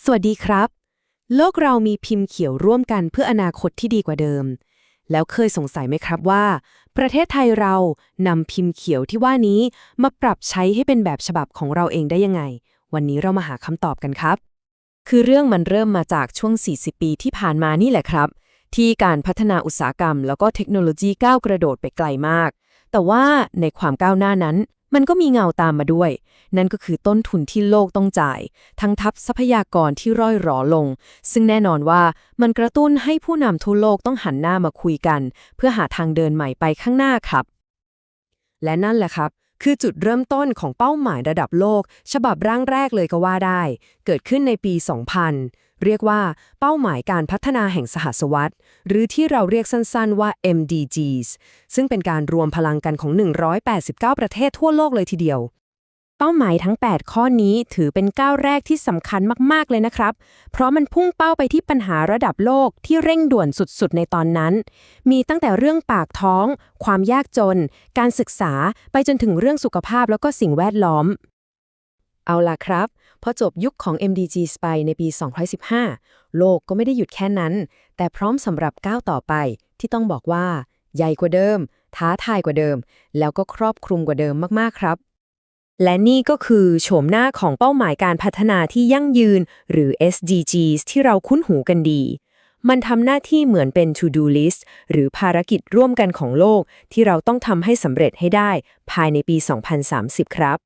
สวัสดีครับ โลกเรามีพิมพ์เขียวร่วมกันเพื่ออนาคตที่ดีกว่าเดิม แล้วเคยสงสัยไหมครับว่า ประเทศไทยเรานำพิมพ์เขียวที่ว่านี้มาปรับใช้ให้เป็นแบบฉบับของเราเองได้ยังไง วันนี้เรามาหาคำตอบกันครับ คือเรื่องมันเริ่มมาจากช่วง 40 ปีที่ผ่านมานี่แหละครับ ที่การพัฒนาอุตสาหกรรม แล้วก็เทคโนโลยีก้าวกระโดดไปไกลมาก แต่ว่าในความก้าวหน้านั้น มันก็มีเงาตามมาด้วย นั่นก็คือต้นทุนที่โลกต้องจ่าย ทั้งทับทรัพยากรที่ร่อยหรอลง ซึ่งแน่นอนว่ามันกระตุ้นให้ผู้นำทั่วโลกต้องหันหน้ามาคุยกัน เพื่อหาทางเดินใหม่ไปข้างหน้าครับ และนั่นแหละครับ คือจุดเริ่มต้นของเป้าหมายระดับโลก ฉบับร่างแรกเลยก็ว่าได้ เกิดขึ้นในปี 2000 เรียกว่าเป้าหมายการพัฒนาแห่งสหัสวรรษหรือที่เราเรียกสั้นๆว่า MDGs ซึ่งเป็นการรวมพลังกันของ 189 ประเทศทั่วโลกเลยทีเดียว เป้าหมายทั้ง 8 ข้อนี้ถือเป็นก้าวแรกที่สำคัญมากๆเลยนะครับ เพราะมันพุ่งเป้าไปที่ปัญหาระดับโลกที่เร่งด่วนสุดๆ ในตอนนั้น มีตั้งแต่เรื่องปากท้อง ความยากจน การศึกษาไปจนถึงเรื่องสุขภาพแล้วก็สิ่งแวดล้อม เอาล่ะครับ พอจบยุคของ MDGs ไปในปี 2015 โลกก็ไม่ได้หยุดแค่นั้น แต่พร้อมสำหรับก้าวต่อไปที่ต้องบอกว่า ใหญ่กว่าเดิม ท้าทายกว่าเดิม แล้วก็ครอบคลุมกว่าเดิมมากๆครับ และนี่ก็คือโฉมหน้าของเป้าหมายการพัฒนาที่ยั่งยืน หรือ SDGs ที่เราคุ้นหูกันดี มันทำหน้าที่เหมือนเป็น to do list หรือภารกิจร่วมกันของโลก ที่เราต้องทำให้สำเร็จให้ได้ ภายในปี 2030 ครับ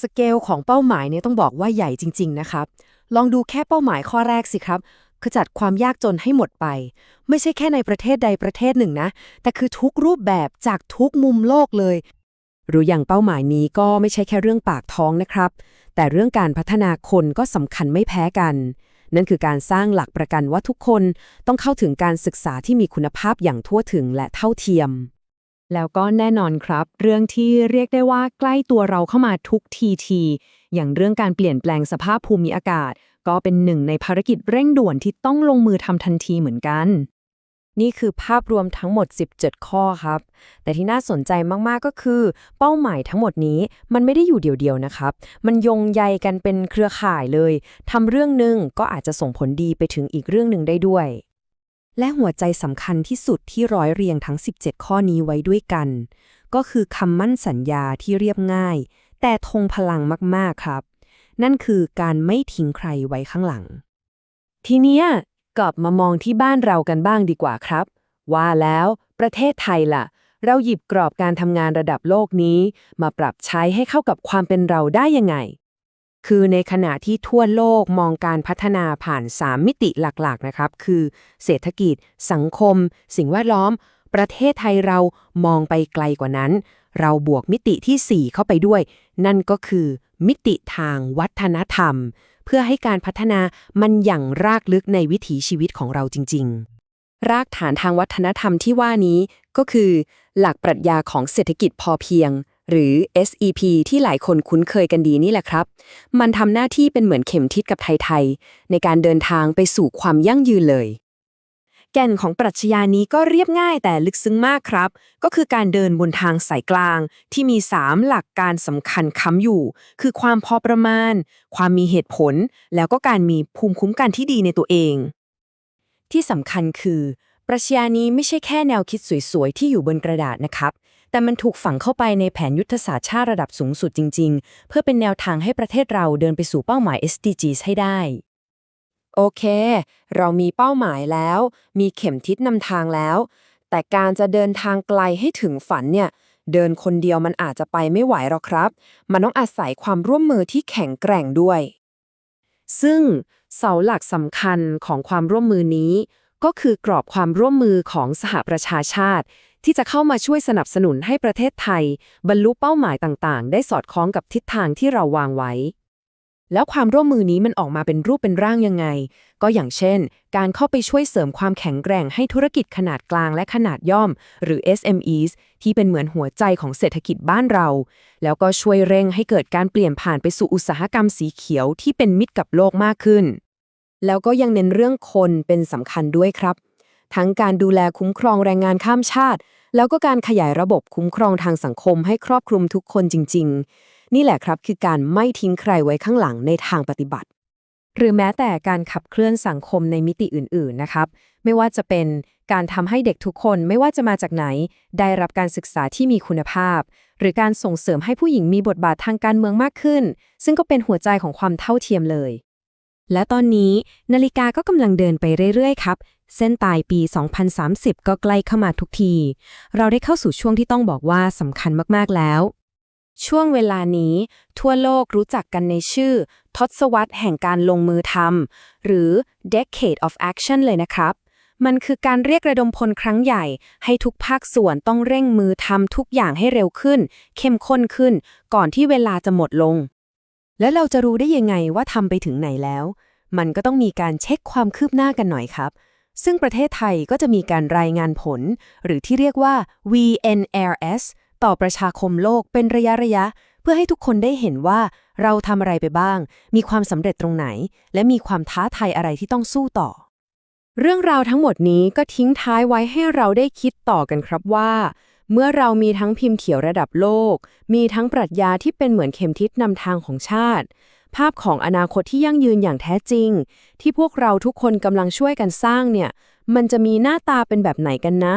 สเกลของเป้าหมายเนี่ยต้องบอกว่าใหญ่จริง ๆ นะครับ ลองดูแค่เป้าหมายข้อแรกสิครับขจัดความยากจนให้หมดไป ไม่ใช่แค่ในประเทศใดประเทศหนึ่งนะ แต่คือทุกรูปแบบจากทุกมุมโลกเลย หรืออย่างเป้าหมายนี้ก็ไม่ใช่แค่เรื่องปากท้องนะครับ แต่เรื่องการพัฒนาคนก็สำคัญไม่แพ้กัน นั่นคือการสร้างหลักประกันว่าทุกคนต้องเข้าถึงการศึกษาที่มีคุณภาพอย่างทั่วถึงและเท่าเทียม แล้วก็แน่นอนครับ เรื่องที่เรียกได้ว่าใกล้ตัวเราเข้ามาทุกทีที อย่างเรื่องการเปลี่ยนแปลงสภาพภูมิอากาศ ก็เป็นหนึ่งในภารกิจเร่งด่วนที่ต้องลงมือทำทันทีเหมือนกัน นี่คือภาพรวมทั้งหมด 17 ข้อครับ แต่ที่น่าสนใจมากๆก็คือ เป้าหมายทั้งหมดนี้มันไม่ได้อยู่เดียวๆนะครับ มันยงใยกันเป็นเครือข่ายเลยทำเรื่องหนึ่งก็อาจจะส่งผลดีไปถึงอีกเรื่องหนึ่งได้ด้วย และหัวใจสำคัญที่สุดที่ร้อยเรียงทั้ง 17 ข้อนี้ไว้ด้วยกัน ก็คือคำมั่นสัญญาที่เรียบง่าย แต่ทงพลังมากๆครับ นั่นคือการไม่ทิ้งใครไว้ข้างหลังทีเนี้ย กลับมามองที่บ้านเรากันบ้างดีกว่าครับ ว่าแล้วประเทศไทยล่ะ เราหยิบกรอบการทำงานระดับโลกนี้ มาปรับใช้ให้เข้ากับความเป็นเราได้ยังไง คือในขณะที่ทั่วโลกมองการพัฒนาผ่าน 3 มิติหลักๆนะครับ คือเศรษฐกิจ สังคม สิ่งแวดล้อม ประเทศไทยเรามองไปไกลกว่านั้น เราบวกมิติที่ 4 เข้าไปด้วย นั่นก็คือมิติทางวัฒนธรรม เพื่อให้การพัฒนามันอย่างรากลึกในวิถีชีวิตของเราจริง ๆ รากฐานทางวัฒนธรรมที่ว่านี้ก็คือ หลักปรัชญาของเศรษฐกิจพอเพียง หรือ SEP ที่หลายคนคุ้นเคยกันดีนี่แหละครับ มันทำหน้าที่เป็นเหมือนเข็มทิศกับไทย ๆ ในการเดินทางไปสู่ความยั่งยืนเลย แก่นของปรัชญานี้ก็เรียบง่ายแต่ลึกซึ้งมากครับ ก็คือการเดินบนทางสายกลาง ที่มี 3 หลักการสำคัญค้ำอยู่ คือความพอประมาณ ความมีเหตุผล แล้วก็การมีภูมิคุ้มกันที่ดีในตัวเอง ที่สำคัญคือ ปรัชญานี้ไม่ใช่แค่แนวคิดสวยๆ ที่อยู่บนกระดาษนะครับ แต่มันถูกฝังเข้าไปในแผนยุทธศาสตร์ชาติระดับสูงสุดจริง ๆ เพื่อเป็นแนวทางให้ประเทศเราเดินไปสู่เป้าหมาย SDGs ให้ได้ โอเค เรามีเป้าหมายแล้ว มีเข็มทิศนำทางแล้ว แต่การจะเดินทางไกลให้ถึงฝันเนี่ย เดินคนเดียวมันอาจจะไปไม่ไหวหรอกครับ มันต้องอาศัยความร่วมมือที่แข็งแกร่งด้วย ซึ่งเสาหลักสำคัญของความร่วมมือนี้ ก็คือกรอบความร่วมมือของสหประชาชาติ ที่จะเข้ามาช่วยสนับสนุนให้ประเทศไทย บรรลุเป้าหมายต่างๆ ได้สอดคล้องกับทิศทางที่เราวางไว้ แล้วความร่วมมือนี้มันออกมาเป็นรูปเป็นร่างยังไง ก็อย่างเช่น การเข้าไปช่วยเสริมความแข็งแกร่งให้ธุรกิจขนาดกลางและขนาดย่อม หรือ SMEs ที่เป็นเหมือนหัวใจของเศรษฐกิจบ้านเรา แล้วก็ช่วยเร่งให้เกิดการเปลี่ยนผ่านไปสู่อุตสาหกรรมสีเขียวที่เป็นมิตรกับโลกมากขึ้น แล้วก็ยังเน้นเรื่องคนเป็นสำคัญด้วยครับ ทั้งการดูแลคุ้มครองแรงงานข้ามชาติ แล้วก็การขยายระบบคุ้มครองทางสังคมให้ครอบคลุมทุกคนจริง ๆ นี่แหละครับคือการไม่ทิ้งใครไว้ข้างหลังในทางปฏิบัติ หรือแม้แต่การขับเคลื่อนสังคมในมิติอื่น ๆ นะครับ ไม่ว่าจะเป็นการทำให้เด็กทุกคนไม่ว่าจะมาจากไหน ได้รับการศึกษาที่มีคุณภาพ หรือการส่งเสริมให้ผู้หญิงมีบทบาททางการเมืองมากขึ้น ซึ่งก็เป็นหัวใจของความเท่าเทียมเลย และตอนนี้นาฬิกาก็กำลังเดินไปเรื่อย ๆ ครับ เส้นตายปี 2030 ก็ใกล้เข้ามาทุกที เราได้เข้าสู่ช่วงที่ต้องบอกว่าสำคัญมากๆแล้ว ช่วงเวลานี้ ทั่วโลกรู้จักกันในชื่อ ทศวรรษแห่งการลงมือทำหรือ decade of action เลยนะครับ มันคือการเรียกระดมพลครั้งใหญ่ ให้ทุกภาคส่วนต้องเร่งมือทำทุกอย่างให้เร็วขึ้น เข้มข้นขึ้น ก่อนที่เวลาจะหมดลง แล้วเราจะรู้ได้ยังไงว่าทำไปถึงไหนแล้ว มันก็ต้องมีการเช็คความคืบหน้ากันหน่อยครับซึ่งประเทศไทยก็จะมีการรายงานผล หรือที่เรียกว่า VNRS ต่อประชาคมโลกเป็นระยะระยะ เพื่อให้ทุกคนได้เห็นว่าเราทำอะไรไปบ้าง มีความสำเร็จตรงไหน และมีความท้าทายอะไรที่ต้องสู้ต่อ เรื่องราวทั้งหมดนี้ก็ทิ้งท้ายไว้ให้เราได้คิดต่อกันครับว่า เมื่อเรามีทั้งพิมพ์เขียวระดับโลก มีทั้งปรัชญาที่เป็นเหมือนเข็มทิศนำทางของชาติ ภาพของอนาคตที่ยั่งยืนอย่างแท้จริง ที่พวกเราทุกคนกำลังช่วยกันสร้างเนี่ย มันจะมีหน้าตาเป็นแบบไหนกันนะ